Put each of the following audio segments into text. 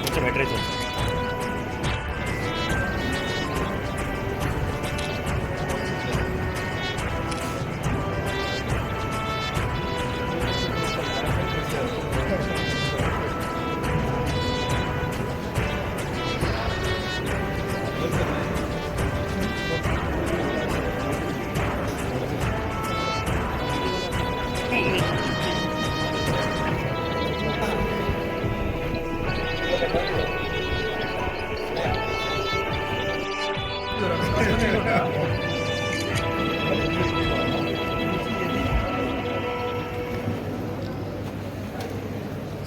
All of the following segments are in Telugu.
కొంచెం ఎట్రైజ్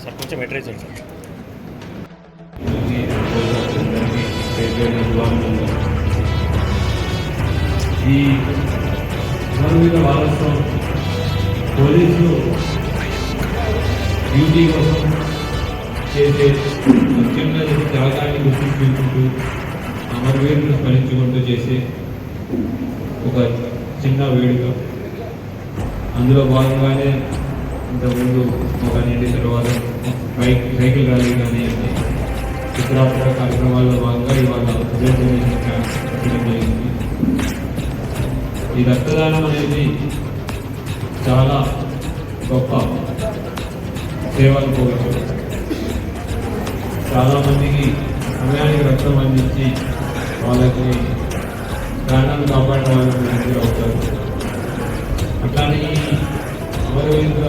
సార్ కొంచెం అడ్రస్ ఉంది సార్. ఈ ధర్మీయ పోలీసులు డ్యూటీ కోసం చేసే ముఖ్యంగా త్యాగాన్ని గుర్తించుకుంటూ అమరవీరులను స్మరించుకుంటూ చేసే ఒక చిన్న వేడుక. అందులో భాగంగానే ఇంతకుముందు ఒక నిండి తర్వాత బైక్ సైకిల్ ర్యాలీ కానీ ఇతరత్ర కార్యక్రమాల్లో భాగంగా ఇవాళ బ్లడ్ జరిగింది ఈ రక్తదానం అనేది చాలా గొప్ప సేవలు అనుకోవచ్చు చాలామందికి సమయానికి రక్తం అందించి వాళ్ళకి ప్రాణాలు కాపాడిన వాళ్ళకి అవుతారు అట్లానే ఈ అమరవీరుల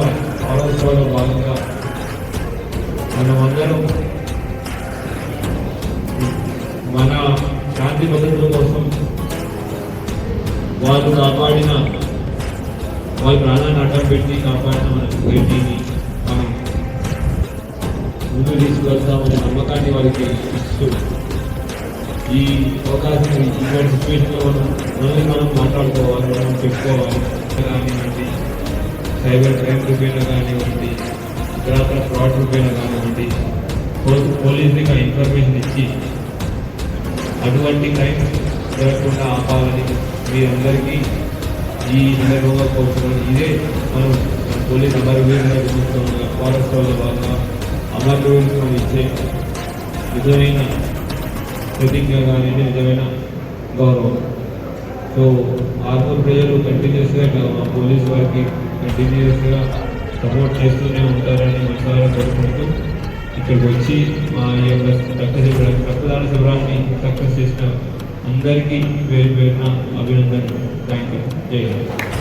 ఆలోచనలో భాగంగా మనమందరం మన శాంతి భద్రతల కోసం వాళ్ళు కాపాడిన వాళ్ళ ప్రాణాన్ని అడ్డం పెట్టి కాపాడిన మన మనం ముందు తీసుకువెళ్తామనే నమ్మకాన్ని వాళ్ళకి ఇస్తూ ఈ అవకాశం ఇటువంటి సిచ్యువేషన్లో మనం మనల్ని మనం మాట్లాడుకోవాలి మనం చెప్పుకోవాలి కానివ్వండి సైబర్ క్రైమ్ రూపేణ కానివ్వండి ఇతరత్ర ఫ్రాడ్ రూపేణ కానివ్వండి పో- పోలీసులకి ఆ ఇన్ఫర్మేషన్ ఇచ్చి అటువంటి క్రైమ్ జరగకుండా ఆపాలని మీరందరికీ ఈ సందర్భంగా కోరుతున్నాను ఇదే మనం మన పోలీస్ అమరవీరుల దినోత్సవంగా వారోత్సవాల భాగంగా అమరవీరులకు మనం ఇచ్చే నిజమైన ప్రతిజ్ఞ కానీ నిజమైన గౌరవం. సో ఆర్మూర్ ప్రజలు కంటిన్యూస్గా మా పోలీస్ వారికి కంటిన్యూస్గా సపోర్ట్ చేస్తూనే ఉంటారని మనసారా కోరుకుంటూ ఇక్కడికి వచ్చి మా యొక్క రక్త శిబిరం రక్తదాన శిబిరాన్ని సక్సెస్ చేసిన అందరికీ పేరు పేరున అభినందనలు థ్యాంక్ యూ జై హింద్